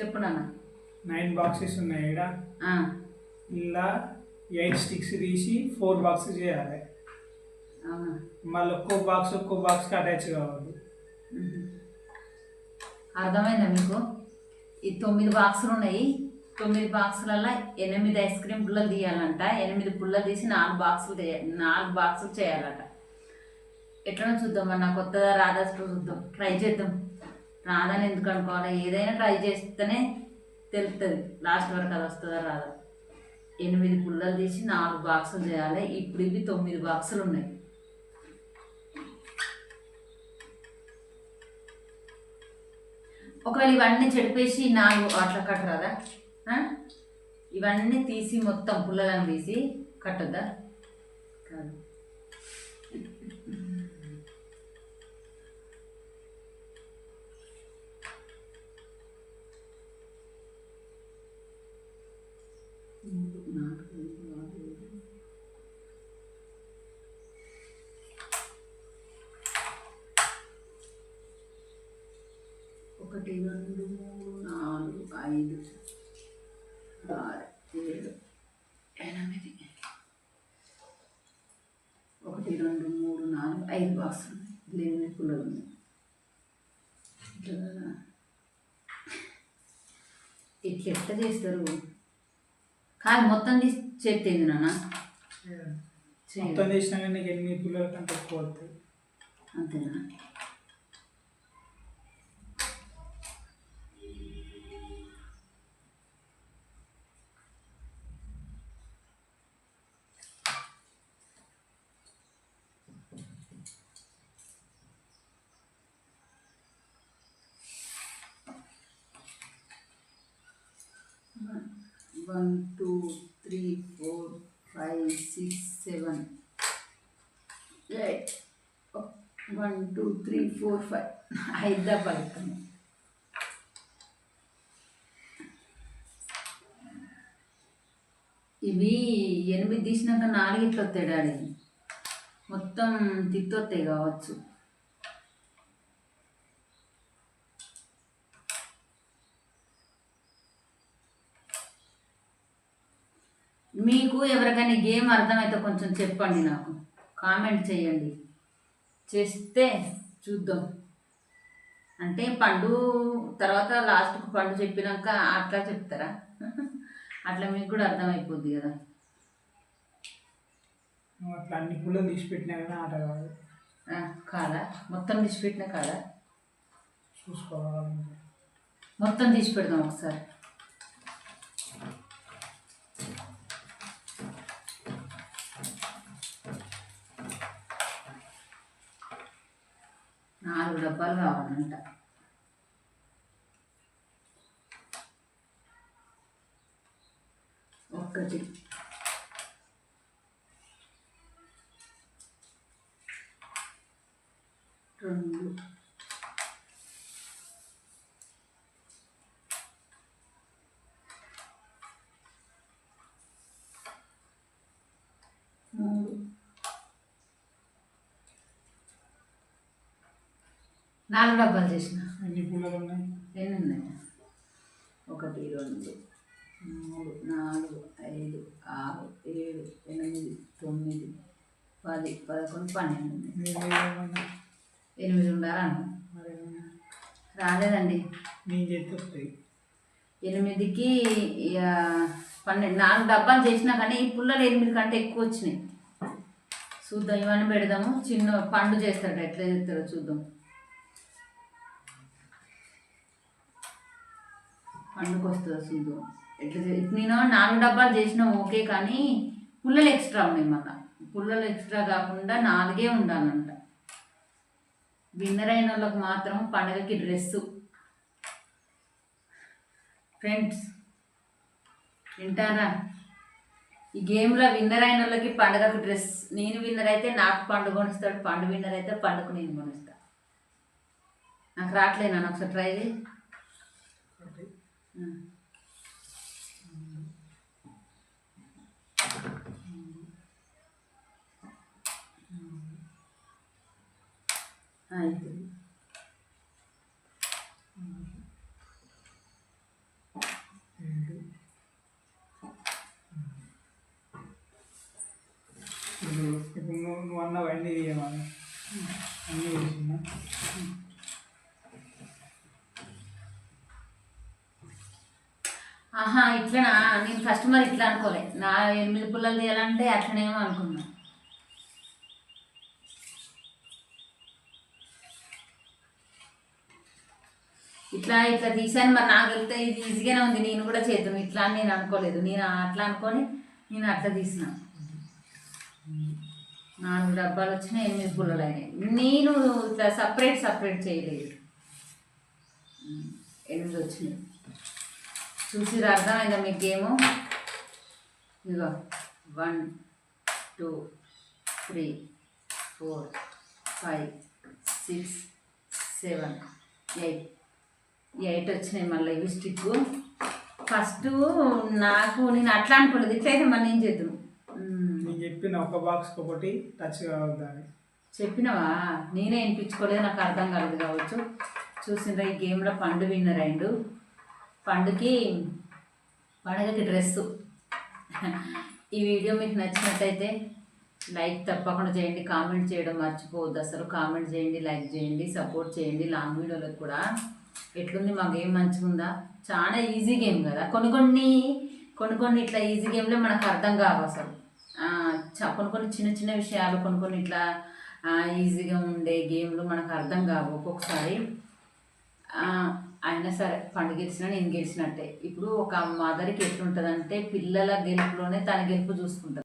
చెప్పు నాన్న. Nine boxes ఉన్నాయి ఇక్కడ ఇలా ఎయిట్ స్టిక్స్ తీసి ఫోర్ బాక్సెస్ చేయాలి. మళ్ళీ ఒక్కో బాక్స్ ఒక్కో బాక్స్కి అటాచ్ కావాలి. అర్థమైందా మీకు? ఈ తొమ్మిది బాక్సులు ఉన్నాయి. తొమ్మిది బాక్సులలో ఎనిమిది ఐస్ క్రీమ్ పుల్లలు తీయాలంట. ఎనిమిది పుల్లలు తీసి నాలుగు బాక్సులు నాలుగు బాక్సులు చేయాలట. ఎట్లనో చూద్దాం మరి నాకు కొత్తగా రాదా చూద్దాం. ట్రై చేద్దాం. రాదని ఎందుకు అనుకోవాలి? ఏదైనా ట్రై చేస్తేనే తెలుస్తుంది లాస్ట్ వరకు అది వస్తుందా రాదా? ఎనిమిది పుల్లలు తీసి నాలుగు బాక్సులు చేయాలి. ఇప్పుడు ఇవి తొమ్మిది బాక్సులు ఉన్నాయి. ఒకవేళ ఇవన్నీ చెడిపేసి నాలుగు అట్లా కట్టరాదా ఇవన్నీ తీసి మొత్తం పుల్లలను తీసి కట్టద్దా? కాదు మూడు, నాలుగు, ఐదు, ఆరు, ఏడు. ఒకటి రెండు మూడు నాలుగు ఐదు ఆరు ఏడు ఎనిమిది. ఒకటి రెండు మూడు నాలుగు ఐదు బాక్స్ ఇట్లా ఎనిమిది పుల్లలు ఉన్నాయి. ఇట్లా. ఎట్లా చేస్తారు? కాదు మొత్తం తీసి చెప్తేంది నాన్న? మొత్తం చేసినా కానీ నీకు ఎనిమిది పిల్లల కంటే ఎక్కువ అవుతాయి అంతేనా? One two three four five six seven. Eight oh, one two three four five. Hyderabad ఇవి ఎనిమిది తీసినాక నాలుగు ఇట్లా వస్తాయి డాడీ. మొత్తం తిత్తొత్తాయి కావచ్చు. మీకు ఎవరికైనా గేమ్ అర్థమైతే కొంచెం చెప్పండి నాకు. కామెంట్ చేయండి. చేస్తే చూద్దాం. అంటే పండు తర్వాత లాస్ట్కు పండు చెప్పినాక అట్లా చెప్తారా? అట్లా మీకు కూడా అర్థమైపోద్ది కదా. అట్లా అన్ని పుల్లలు తీసి పెట్టినా కానీ ఆట కాదు. కాదా? మొత్తం తీసి పెట్టినా కాదా? చూసుకోవాలి. మొత్తం తీసి పెడదాం ఒకసారి నాలుగు డబ్బాలు కావాలంట ఒక్కటి రెండు మూడు నాలుగు డబ్బాలు చేసిన. ఎన్ని పుల్లలు ఉన్నాయి? ఎన్ని ఉన్నాయి? ఒకటి రెండు మూడు నాలుగు ఐదు ఆరు ఏడు ఎనిమిది తొమ్మిది పది పదకొండు పన్నెండు. ఎనిమిది ఉండాలను? రాలేదండి. నేను వస్తాయి. ఎనిమిదికి పన్నెండు నాలుగు డబ్బాలు చేసినా కానీ ఈ పుల్లలు ఎనిమిది కంటే ఎక్కువ వచ్చినాయి. చూద్దాం ఇవన్నీ పెడదాము. చిన్న పండు చేస్తాడు ఎట్లా చేస్తాడో చూద్దాం. పండుగ వస్తుందో ఎట్లా నేను నాలుగు డబ్బాలు చేసినా ఓకే కానీ పుల్లలు ఎక్స్ట్రా ఉన్నాయి మళ్ళా. పుల్లలు ఎక్స్ట్రా కాకుండా నాలుగే ఉండాలంట. విన్నర్ అయిన వాళ్ళకి మాత్రం పండగకి డ్రెస్సు. ఫ్రెండ్స్ వింటారా? ఈ గేమ్లో విన్నర్ అయిన వాళ్ళకి పండుగకు డ్రెస్ నేను విన్నర్ అయితే నాకు పండు కొనిస్తాడు పండు విన్నర్ అయితే పండుగ నేను కొనిస్తాను నాకు రావట్లేదు? నన్ను ఒకసారి ట్రై చేయి. ആയിരത്തി ഇപ്പം വന്ന വണ്ടി ചെയ്യണം അങ്ങനെ ఆహా ఇట్లనా? నేను కస్టమర్ ఇట్లా అనుకోలే. నా ఎనిమిది పుల్లలు తీయాలంటే అట్లనేమో అనుకున్నా. ఇట్లా ఇట్లా తీసాను మరి నాకు వెళ్తే ఇది ఈజీగానే ఉంది. నేను కూడా చేద్దాం. ఇట్లా అని నేను అనుకోలేదు. నేను అట్లా అనుకొని నేను అట్లా తీసిన. నాలుగు డబ్బాలు వచ్చినాయి ఎనిమిది పుల్లలు అయినాయి. నేను ఇట్లా సపరేట్ సపరేట్ చేయలేదు. ఎనిమిది వచ్చినాయి. చూసి అర్థమైందా మీకు గేము ఇదిగో one two three four five six seven eight. Eight వచ్చినాయి మళ్ళీ ఇవి స్టిక్. ఫస్ట్ నాకు నేను అట్లా అనుకోలేదు. ఇట్లయితే మరి నేను చేద్దాం. నేను చెప్పిన ఒక బాక్స్ ఒకటి టచ్ కావద్దని. చెప్పినవా? నేనే వినిపించుకోలేదు. నాకు అర్థం కాలేదు కావచ్చు. చూసిండ్రా ఈ గేమ్లో పండు విన్నర్ అయిండు. పండుకి పండుగకి డ్రెస్సు. ఈ వీడియో మీకు నచ్చినట్టయితే లైక్ తప్పకుండా చేయండి కామెంట్ చేయడం మర్చిపోవద్దు. అసలు కామెంట్ చేయండి లైక్ చేయండి సపోర్ట్ చేయండి లాంగ్ వీడియోలకు కూడా. ఎట్లుంది మా గేమ్ మంచిగుందా చాలా ఈజీ గేమ్ కదా. కొన్ని కొన్ని కొన్ని కొన్ని ఇట్లా ఈజీ గేమ్లో మనకు అర్థం కావు అసలు. కొన్ని కొన్ని చిన్న చిన్న విషయాలు కొన్ని కొన్ని ఇట్లా ఈజీగా ఉండే గేమ్లు మనకు అర్థం కావు ఒక్కొక్కసారి. అయినా సరే పండు గెలిచినా నేను గెలిచినట్టే. ఇప్పుడు ఒక మదర్కి ఎట్లుంటుందంటే పిల్లల గెలుపులోనే తన గెలుపు చూసుకుంటుంది.